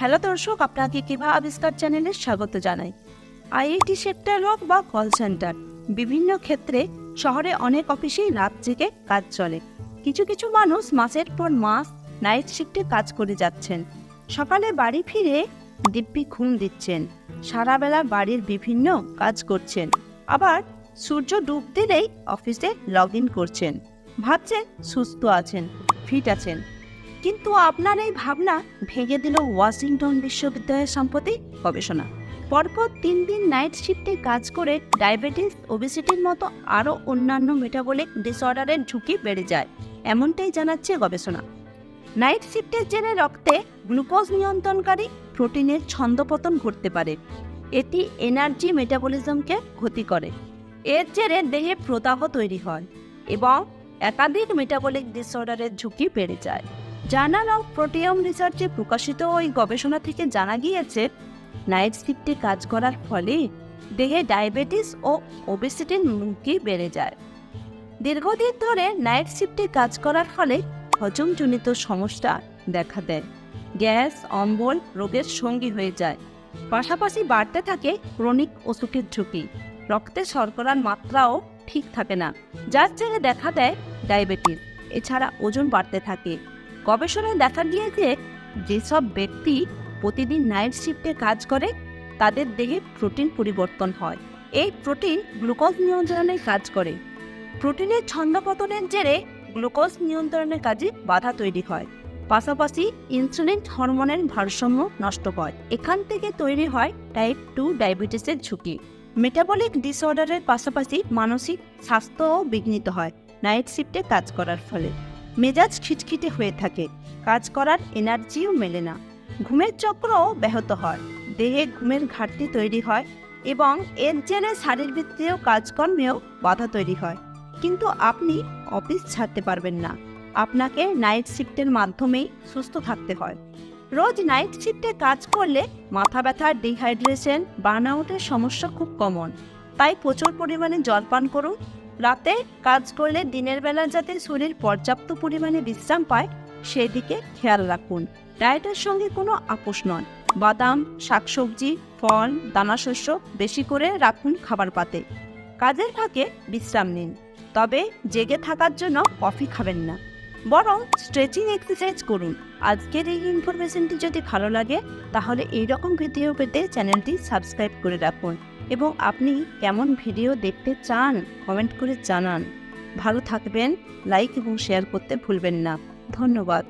Hello দর্শক, আপনাকে কিভা আবিষ্কার চ্যানেলে স্বাগত জানাই। আইআইটি সেক্টর হোক বা কল সেন্টার, বিভিন্ন ক্ষেত্রে শহরে অনেক অফিসেই রাত জেগে কাজ চলে। কিছু কিছু মানুষ মাসের পর মাস নাইট শিফটে কাজ করে যাচ্ছেন। সকালে বাড়ি ফিরে দিব্যি ঘুম দিচ্ছেন। সারাবেলা বাড়ির বিভিন্ন কাজ করছেন। আবার সূর্য ডুব দিলেই অফিসে লগ ইন করছেন। ভাবছেন সুস্থ আছেন ফিট আছেন। কিন্তু আপনার এই ভাবনা ভেঙে দিল ওয়াশিংটন বিশ্ববিদ্যালয়ের সম্প্রতি গবেষণা। পরপর তিন দিন নাইট শিফটে কাজ করে ডায়াবেটিস ওবেসিটির মতো আরও অন্যান্য মেটাবলিক ডিসঅর্ডারের ঝুঁকি বেড়ে যায়, এমনটাই জানাচ্ছে গবেষণা। নাইট শিফটের জেরে রক্তে গ্লুকোজ নিয়ন্ত্রণকারী প্রোটিনের ছন্দপতন ঘটতে পারে। এটি এনার্জি মেটাবলিজমকে ক্ষতি করে। এর জেরে দেহে প্রদাহ তৈরি হয় এবং একাধিক মেটাবলিক ডিসঅর্ডারের ঝুঁকি বেড়ে যায়। জার্নাল অফ প্রোটিয়াম রিসার্চে প্রকাশিত ওই গবেষণা থেকে জানা গিয়েছে, নাইট শিফটে কাজ করার ফলে দেহে ডায়াবেটিস ও ওবেসিটির ঝুঁকি বেড়ে যায়। দীর্ঘদিন ধরে নাইট শিফটে কাজ করার ফলে হজমজনিত সমস্যা দেখা দেয়। গ্যাস, অম্বল রোগের সঙ্গী হয়ে যায়। পাশাপাশি বাড়তে থাকে ক্রনিক অসুখের ঝুঁকি। রক্তে শর্করার মাত্রাও ঠিক থাকে না, যার জেরে দেখা দেয় ডায়াবেটিস। এছাড়া ওজন বাড়তে থাকে। গবেষণায় দেখা গিয়েছে যেসব ব্যক্তি প্রতিদিন নাইট শিফটে কাজ করে, তাদের দেহে প্রোটিন পরিবর্তন হয়। এই প্রোটিন গ্লুকোজ নিয়ন্ত্রণে কাজ করে। প্রোটিনের ছন্দপতনের জেরে গ্লুকোজ নিয়ন্ত্রণের কাজে বাধা তৈরি হয়। পাশাপাশি ইনসুলিন হরমোনের ভারসাম্য নষ্ট হয়। এখান থেকে তৈরি হয় টাইপ টু ডায়াবেটিসের ঝুঁকি। মেটাবলিক ডিসঅর্ডারের পাশাপাশি মানসিক স্বাস্থ্যও বিঘ্নিত হয়। নাইট শিফটে কাজ করার ফলে। মেজাজ খিটখিটে হয়ে থাকে। কাজ করার এনার্জিও মেলে না। ঘুমের চক্রও ব্যাহত হয়। দেহে ঘুমের ঘাটতি তৈরি হয় এবং এর জেরে শারীরবৃত্তীয় কাজকর্মেও বাধা তৈরি হয়। কিন্তু আপনি অফিস ছাড়তে পারবেন না। আপনাকে নাইট শিফটের মাধ্যমেই সুস্থ থাকতে হয়। রোজ নাইট শিফটে কাজ করলে মাথা ব্যথা, ডিহাইড্রেশন, বার্নআউটের সমস্যা খুব কমন। তাই প্রচুর পরিমাণে জল পান করুন। রাতে কাজ করলে দিনের বেলা যাতে শরীর পর্যাপ্ত পরিমাণে বিশ্রাম পায়, সেদিকে খেয়াল রাখুন। ডায়েটের সঙ্গে কোনো আপোষ নয়। বাদাম, শাকসবজি, ফল, দানাশস্য বেশি করে রাখুন খাবার পাতে। কাজের ফাঁকে বিশ্রাম নিন। তবে জেগে থাকার জন্য কফি খাবেন না। বরং স্ট্রেচিং এক্সারসাইজ করুন। আজকের এই ইনফরমেশনটি যদি ভালো লাগে, তাহলে এই রকম ভিডিও পেতে চ্যানেলটি সাবস্ক্রাইব করে রাখুন। এবং আপনি কেমন ভিডিও দেখতে চান কমেন্ট করে জানান। ভালো থাকবেন লাইক এবং শেয়ার করতে ভুলবেন না। ধন্যবাদ।